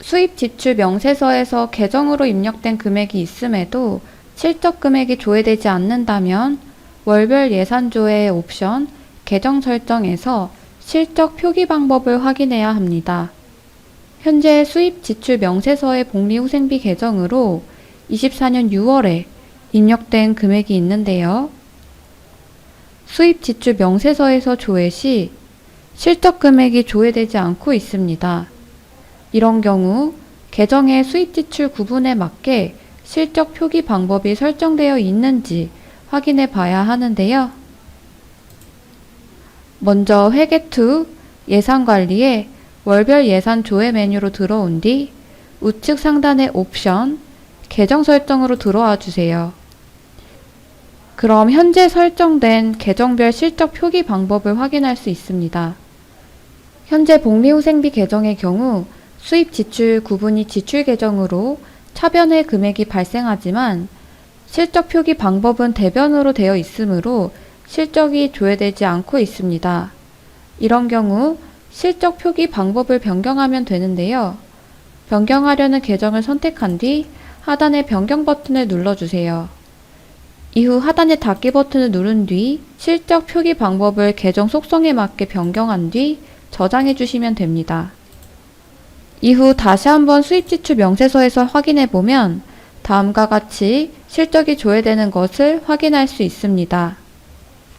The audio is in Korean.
수입 지출 명세서에서 계정으로 입력된 금액이 있음에도 실적 금액이 조회되지 않는다면 월별 예산 조회 옵션 계정 설정에서 실적 표기 방법을 확인해야 합니다. 현재 수입 지출 명세서의 복리후생비 계정으로 24년 6월에 입력된 금액이 있는데요. 수입 지출 명세서에서 조회 시 실적 금액이 조회되지 않고 있습니다. 이런 경우 계정의 수입 지출 구분에 맞게 실적 표기 방법이 설정되어 있는지 확인해 봐야 하는데요. 먼저 회계 투 예산 관리에 월별 예산 조회 메뉴로 들어온 뒤 우측 상단의 옵션 계정 설정으로 들어와 주세요. 그럼 현재 설정된 계정별 실적 표기 방법을 확인할 수 있습니다. 현재 복리후생비 계정의 경우 수입 지출 구분이 지출 계정으로 차변의 금액이 발생하지만 실적 표기 방법은 대변으로 되어 있으므로 실적이 조회되지 않고 있습니다. 이런 경우 실적 표기 방법을 변경하면 되는데요. 변경하려는 계정을 선택한 뒤 하단의 변경 버튼을 눌러주세요. 이후 하단의 닫기 버튼을 누른 뒤 실적 표기 방법을 계정 속성에 맞게 변경한 뒤 저장해 주시면 됩니다. 이후 다시 한번 수입 지출 명세서에서 확인해 보면 다음과 같이 실적이 조회되는 것을 확인할 수 있습니다.